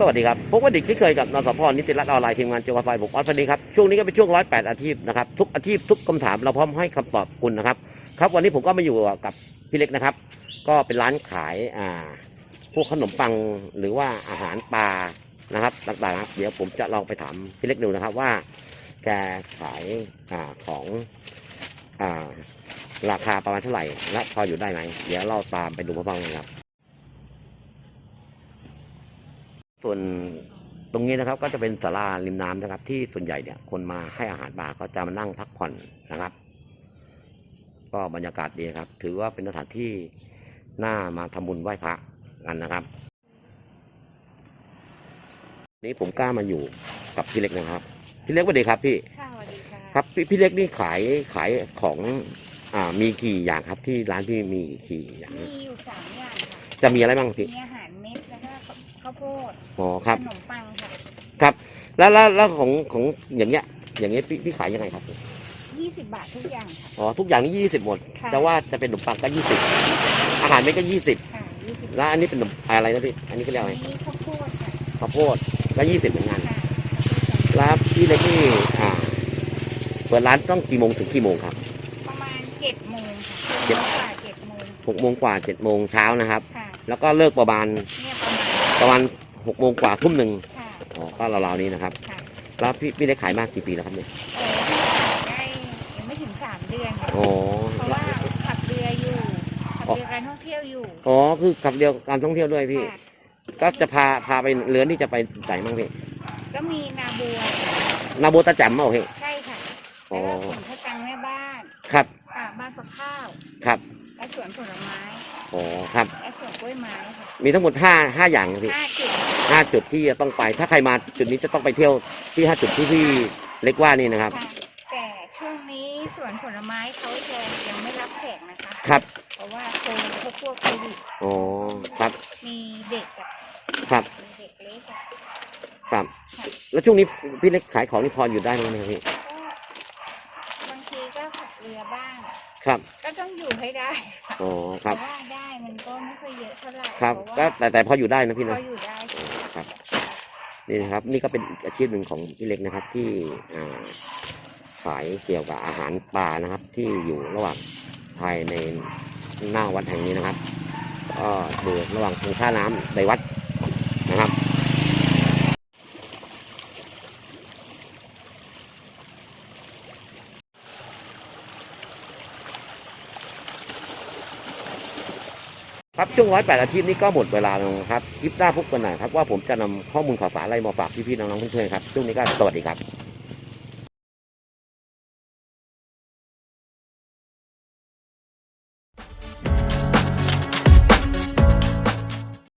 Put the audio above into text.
สวัสดีครับพบกันอีกที่เคยกับนสพนิติรัตน์ออนไลน์ทีมงานเจ้าไฟผมออสพอดีครับ ช่วงนี้ก็เป็นช่วงร้อยแปดอาชีพนะครับ ทุกอาชีพทุกคำถามเราพร้อมให้คำตอบคุณนะครับ ครับวันนี้ผมก็มาอยู่กับพี่เล็กนะครับ ก็เป็นร้านขายอ่าพวกขนมปังหรือว่าอาหารปลานะครับต่างๆครับเดี๋ยวผมจะลองไปถามพี่เล็กดูนะครับว่าแกขายอ่าของอ่าราคาประมาณเท่าไหร่และพออยู่ได้ไหมเดี๋ยวเราตามไปดูพร้อมๆกันครับ ส่วนตรงนี้นะครับก็จะเป็นศาลาริมน้ำนะครับ ที่ส่วนใหญ่เนี่ยคนมาให้อาหารปลาก็จะมานั่งพักผ่อนนะครับ ก็บรรยากาศดีครับ ถือว่าเป็นสถานที่น่ามาทำบุญไหว้พระกันนะครับ นี่ผมกล้ามาอยู่กับพี่เล็กนะครับ พี่เล็กสวัสดีครับพี่ค่ะสวัสดีค่ะครับพี่พี่เล็กนี่ขายขายของอ่ามีกี่อย่างครับที่ร้านพี่มีกี่อย่างมีอยู่สามอย่างค่ะจะมีอะไรบ้างพี่มีอาหารเม็ดแล้วก็ ข้าวโพดอ๋อครับขนมปังค่ะครับแล้วแล้วแล้วของของอย่างเงี้ย อย่างเงี้ยพี่พี่ขายยังไงครับ ยี่สิบบาททุกอย่างค่ะ อ๋อทุกอย่างนี่ยี่สิบหมด ค่ะ แต่ว่าจะเป็นขนมปังก็ยี่สิบอาหารเม็ดก็ยี่สิบค่ะยี่สิบแล้วอันนี้เป็นขนมอะไรนะพี่ อันนี้ก็เรียกอะไรมีข้าวโพดค่ะข้าวโพดก็ยี่สิบเหมือนกันค่ะแล้วพี่เล็กนี่อ่าเปิดร้านต้องกี่โมงถึงกี่โมงครับ ประมาณเจ็ดโมงค่ะเจ็ด กว่าเจ็ดโมงหกโมงกว่าเจ็ดโมงเช้านะครับ ค่ะแล้วก็เลิกประมาณเนี่ย ประมาณประมาณหกโมงกว่าทุ่มหนึ่งค่ะอ๋อก็ราวๆนี้นะครับ ค่ะแล้วพี่พี่เล็กขายมากกี่ปีแล้วครับเนี่ยเออได้ยังไม่ถึงสามเดือนค่ะอ๋อเพราะว่าขับเรืออยู่ขับเรือการท่องเที่ยวอยู่อ๋อคือกับเดียวการท่องเที่ยวด้วยพี่ ค่ะก็จะพาพาไปเรือนที่จะไปไหนบ้างพี่ก็มีนาบัวนาโบตาแจ่มมาโอเคใช่ค่ะอ๋อ แล้วก็สวนพระตังแม่บ้านครับค่ะบ้านฝักข้าว ครับ และสวนผลไม้อ๋อครับ และสวนกล้วยไม้ค่ะมีทั้งหมดห้าห้าอย่างนะพี่ห้าจุดห้าจุดที่จะต้องไป ถ้าใครมาจุดนี้จะต้องไปเที่ยวที่ห้าจุดที่พี่เล็กว่านี่นะครับ ค่ะแต่ช่วงนี้สวนผลไม้เขาจะยังไม่รับแขกนะคะ ครับเพราะว่าโควิดพวกพวกโควิดอ๋อครับมีเด็กอะครับมีเด็กเล็กอะครับ แล้วช่วงนี้พี่เล็กขายของนี่พออยู่ได้ไหมครับพี่ ก็บางทีก็ขับเรือบ้าง ครับ ก็ต้ องอยู่ให้ได้ค่ะอ๋อครับแต่ว่าได้มันก็ไม่ค่อยเยอะเท่าไหร่ครับเพราะก็ว่าแต่แต่พออยู่ได้นะพี่พนะออยู่ได้ค่ะครับ นี่นะครับ นี่ก็เป็นอีกอาชีพหนึ่งของพี่เล็กนะครับ ที่อ่าขายเกี่ยวกับอาหารป่านะครับ ที่อยู่ระหว่างภายในหน้าวัดแห่งนี้นะครับก็คือระหว่างตรงท่าน้ำในวัดนะครับ ครับช่วงร้อยแปดอาทิตย์นี้ก็หมดเวลาแล้วครับคลิปหน้าพบกันใหม่ครับว่าผมจะนำข้อมูลข่าวสารอะไรมาฝากพี่ๆน้องๆเพื่อนๆครับช่วงนี้ก็สวัสดีครับ